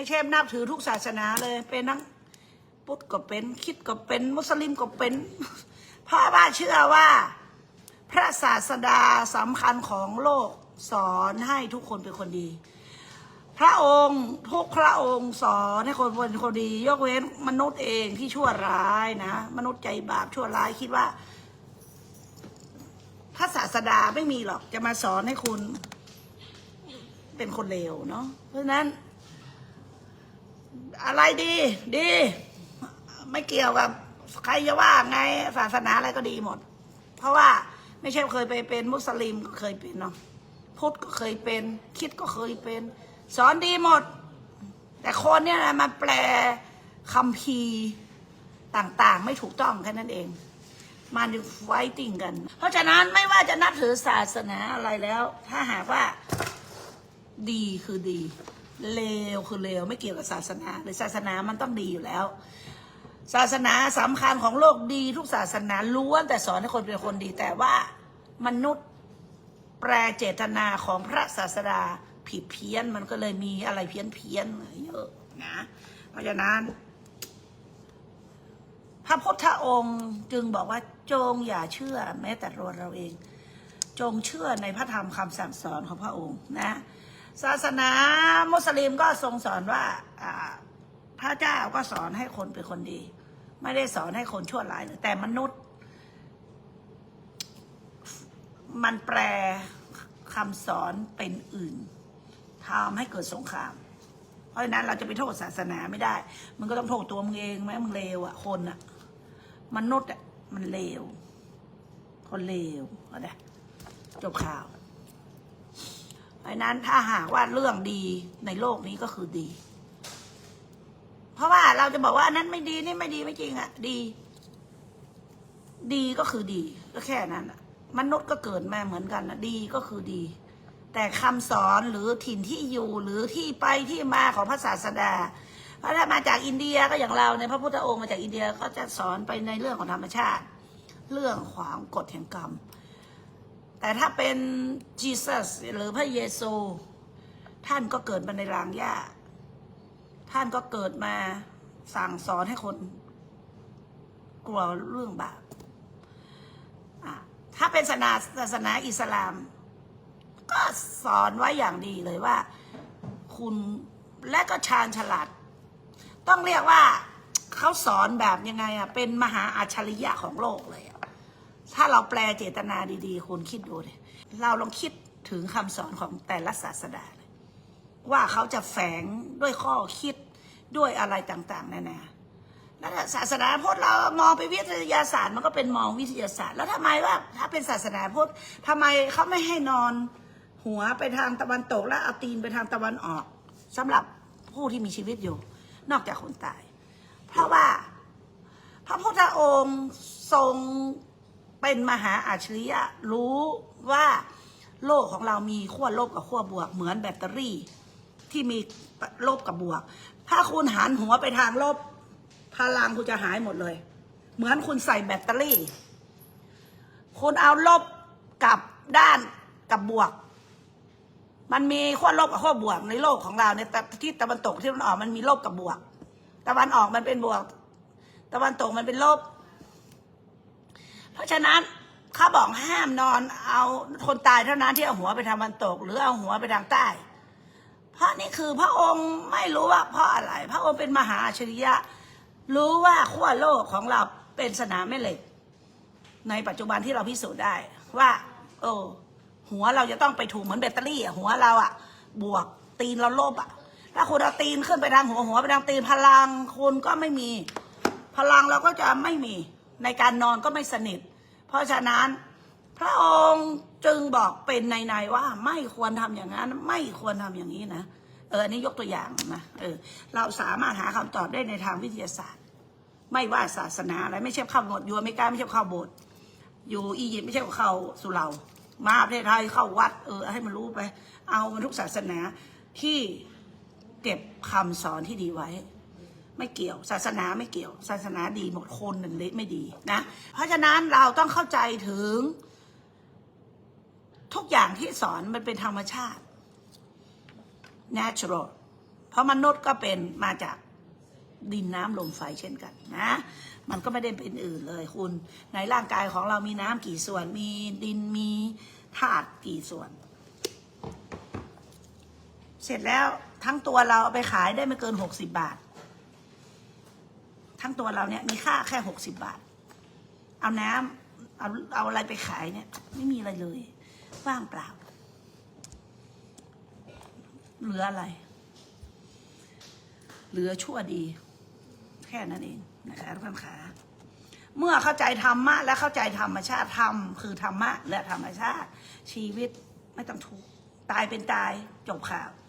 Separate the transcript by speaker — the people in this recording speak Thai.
Speaker 1: ไม่ใช่นับถือทุกศาสนาเลยเป็นทั้งพุทธก็เป็นคิดก็เป็นมุสลิมก็เป็น เพราะว่าเชื่อว่า พระศาสดาสำคัญของโลกสอนให้ทุกคนเป็นคนดี พระองค์ทุกพระองค์สอนให้คนเป็นคนดี ยกเว้นมนุษย์เองที่ชั่วร้ายนะ มนุษย์ใจบาปชั่วร้ายคิดว่า พระศาสดาไม่มีหรอกจะมาสอนให้คุณ เป็นคนเลวเนาะเพราะฉะนั้น อะไรดี ดี ไม่เกี่ยวกับ ใครจะว่าไงศาสนาอะไรก็ดีหมด เพราะว่าไม่ใช่เคยไปเป็นมุสลิมก็เคยเป็นเนาะพุทธก็เคยเป็น คิดก็เคยเป็น สอนดีหมด แต่คนเนี่ยนะมาแปลคำพีต่างๆ ไม่ถูกต้องแค่นั้นเองมันไฟติ้งกัน เพราะฉะนั้นไม่ว่าจะนับถือศาสนาอะไรแล้ว ถ้าหากว่าดีคือดี เลวคือเลวไม่เกี่ยวกับศาสนาหรือศาสนามันต้องดีอยู่แล้ว ศาสนาสำคัญของโลกดี ทุกศาสนาล้วนแต่สอนให้คนเป็นคนดี แต่ว่ามนุษย์แปลเจตนาของพระศาสดาผิดเพี้ยนมันก็เลยมีอะไรเพี้ยนเพี้ยนเยอะนะเพราะฉะนั้น พระพุทธองค์จึงบอกว่าจงอย่าเชื่อแม้แต่ตัวเราเอง จงเชื่อในพระธรรมคำสั่งสอนของพระองค์นะ ศาสนามุสลิมก็ทรงสอนว่าอ่าพระเจ้าก็สอนให้คนเป็นคนดี ไม่ได้สอนให้คนชั่วร้ายแต่มนุษย์ มันแปลคำสอนเป็นอื่นทำให้เกิดสงคราม เพราะฉะนั้นเราจะไปโทษศาสนาไม่ได้ มันก็ต้องโทษตัวมึงเองไหมมึงเลวอะคนอะมนุษย์อะมันเลวคนเลวเอาได้จบข่าว เพราะนั้นถ้าหากว่าเรื่องดีในโลกนี้ก็คือดี เพราะว่าเราจะบอกว่าอันนั้นไม่ดีนี่ไม่ดีไม่จริงอะดี ดีก็คือดี ก็แค่นั้นอะมนุษย์ก็เกิดมาเหมือนกันนะดีก็คือดี แต่คำสอนหรือถิ่นที่อยู่หรือที่ไปที่มาของพระศาสดาพระถ้ามาจากอินเดียก็อย่างเราในพระพุทธองค์มาจากอินเดียก็จะสอนไปในเรื่องของธรรมชาติ เรื่องของกฎแห่งกรรม แต่ถ้าเป็นจีซัสหรือพระเยซู ท่านก็เกิดมาในรางหญ้า ท่านก็เกิดมาสั่งสอนให้คน กลัวเรื่องบาปถ้าเป็นศาสนาศาสนาอิสลาม ก็สอนไว้อย่างดีเลยว่า คุณและก็ชาญฉลาด ต้องเรียกว่าเขาสอนแบบยังไงอะเป็นมหาอัจฉริยะของโลกเลย ถ้าเราแปลเจตนาดีๆ คุณคิดดูเลยเราลองคิดถึงคำสอนของแต่ละศาสดาเลยว่าเขาจะแฝงด้วยข้อคิดด้วยอะไรต่างๆนานาแล้วศาสนาพุทธเรามองไปวิทยาศาสตร์มันก็เป็นมองวิทยาศาสตร์ แล้วทำไมว่า ถ้าเป็นศาสนาพุทธทำไมเขาไม่ให้นอนหัวไปทางตะวันตกแล้วเอาตีนไปทางตะวันออกสำหรับผู้ที่มีชีวิตอยู่ นอกจากคนตาย เพราะว่า พระพุทธองค์ทรง เป็นมหาอาชริยะรู้ว่าโลกของเรามีขั้วลบกับขั้วบวกเหมือนแบตเตอรี่ ที่มีลบกับบวก ถ้าคุณหันหัวไปทางลบพลังคุณจะหายหมดเลย เหมือนคุณใส่แบตเตอรี่ คุณเอาลบกับด้านกับบวก มันมีขั้วลบกับขั้วบวกในโลกของเราในที่ตะวันตกที่มันออกมันมีลบกับบวก ตะวันออกมันเป็นบวก ตะวันตกมันเป็นลบ ราะฉะนั้นเขาบอกห้ามนอนเอาคนตายเท่านั้นที่เอาหัวไปทางตะวันตก หรือเอาหัวไปทางใต้ เพราะนี่คือพระองค์ไม่รู้ว่าเพราะอะไร พระองค์เป็นมหาอัจฉริยะ รู้ว่าขั้วโลกของเราเป็นสนามแม่เหล็ก ในปัจจุบันที่เราพิสูจน์ได้ว่าโอ้หัวเราจะต้องไปถูกเหมือนแบตเตอรี่หัวเราอะบวกตีนเราลบอะถ้าคุณเอาตีนขึ้นไปทางหัวหัวไปทางตีนพลังคุณก็ไม่มี พลังเราก็จะไม่มีในการนอนก็ไม่สนิท เพราะฉะนั้นพระองค์จึงบอกเป็นในๆว่า ไม่ควรทำอย่างนั้น ไม่ควรทำอย่างนี้นะเอออันนี้ยกตัวอย่างนะเออเราสามารถหาคำตอบได้ในทางวิทยาศาสตร์ ไม่ว่าศาสนาอะไรไม่ใช่เข้าโบสถ์อยู่อเมริกาไม่ใช่เข้าโบสถ์อยู่อียิปต์ไม่ใช่เข้าสุเหร่ามาประเทศไทยเข้าวัด เออ ให้มันรู้ไป เอามันทุกศาสนาที่เก็บคำสอนที่ดีไว้ ไม่เกี่ยว ศาสนาไม่เกี่ยว ศาสนาดีหมดคนหนึ่งเละไม่ดีนะ เพราะฉะนั้นเราต้องเข้าใจถึง ทุกอย่างที่สอนมันเป็นธรรมชาติ natural เพราะมนุษย์ก็เป็นมาจากดินน้ำลมไฟเช่นกันนะ มันก็ไม่ได้เป็นอื่นเลยคุณ ในร่างกายของเรามีน้ำกี่ส่วน มีดินมีธาตุกี่ส่วน เสร็จแล้วทั้งตัวเราเอาไปขายได้ไม่เกินหกสิบบาท ทั้งตัวเราเนี่ยมีค่าแค่หกสิบบาท เอาน้ำเอาเอาอะไรไปขายเนี่ย ไม่มีอะไรเลยว่างเปล่า เหลืออะไร เหลือชั่วดี แค่นั้นเองนะคะทุกท่านขาเมื่อเข้าใจธรรมะ และเข้าใจธรรมชาติธรรมคือธรรมะ และธรรมชาติ ชีวิตไม่ต้องทุกข์ตายเป็นตายจบข่าว